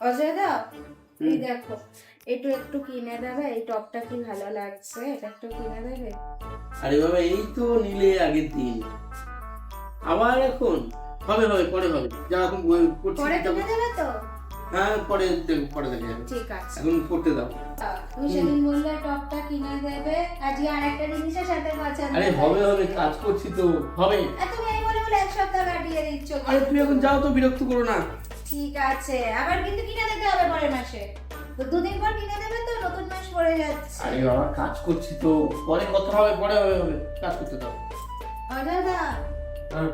অজয় দা এই দেখো একটু একটু কিনে দেবে এই টপটা কি ভালো লাগছে? এটা একটু কিনে দেবে? আরে বাবা এই তো নিলে আগের দিন। আবার এখন? হবে হবে পরে হবে। যা এখন পরে কিনে দেবে তো? হ্যাঁ পরে দেখ- পরে দেখা যাবে। ঠিক আছে। এখন পড়তে দাও। তুমি সেদিন বললে টপটা কিনে দেবে আজকে আর একটা জিনিসের সাথে আরে হবে। হবে কাজ করছি তো হবে। তুমি এই বলে বলে এক সপ্তাহ কাটিয়ে দিচ্ছ। আরে তুমি এখন যাও তো বিরক্ত করো না। ঠিক আছে। আবার কিন্তু কিনে দিতে হবে পরের মাসে। তো দুদিন পর কিনে দেবে তো নতুন মাস পড়ে যাচ্ছে। আরে বাবা কাজ করছি তো। পরে কথা হবে পরে হবে হবে। কাজ করতে দাও। অজয় দা হ্যাঁ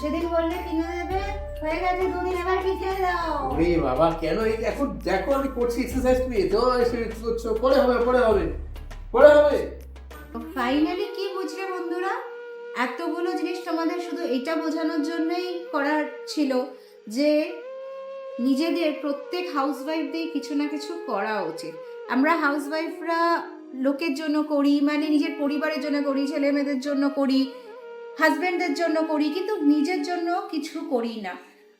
সেদিন বললে কিনে দেবে হয়ে গেছে দুদিন এবার কিনে দাও। ওরে বাবা কেন এই এখন দেখো আমি করছি এক্সারসাইজ তুমি এতেও এসে করছ? পরে হবে পরে হবে। পরে হবে। ফাইনালি কি বুঝলে বন্ধুরা? এতগুলো জিনিস তোমাদের শুধু এটা বোঝানোর জন্যই করার ছিল যে নিজেদের প্রত্যেক হাউসওয়াইফদের কিছু না কিছু করা উচিত। আমরা হাউসওয়াইফরা লোকের জন্য করি মানে নিজের পরিবারের জন্য করি ছেলে মেয়েদের জন্য করি হাজব্যান্ডের জন্য করি, কিন্তু নিজের জন্য কিছু করি না।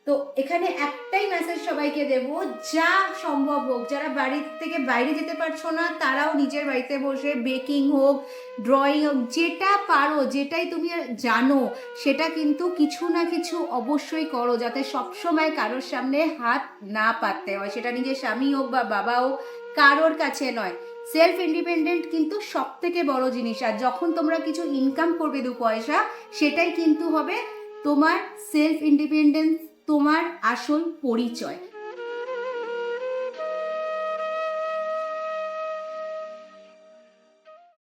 তো এখানে একটাই মেসেজ সবাইকে দেব, যা সম্ভব হোক, যারা বাড়ি থেকে বাইরে যেতে পারছ না, তারাও নিজের বাড়িতে বসে বেকিং হোক ড্রয়িং হোক, যেটা পারো, যেটাই তুমি জানো, সেটা কিন্তু কিছু না কিছু অবশ্যই করো, যাতে সবসময় কারোর সামনে হাত না পাততে হয়। সেটা নিজের স্বামী হোক বা বাবা হোক, কারোর কাছে নয়। সেলফ ইন্ডিপেন্ডেন্ট কিন্তু সব থেকে বড় জিনিস। আর যখন তোমরা কিছু ইনকাম করবে দু পয়সা, সেটাই কিন্তু হবে তোমার সেলফ ইন্ডিপেন্ডেন্স তোমার আসল পরিচয়।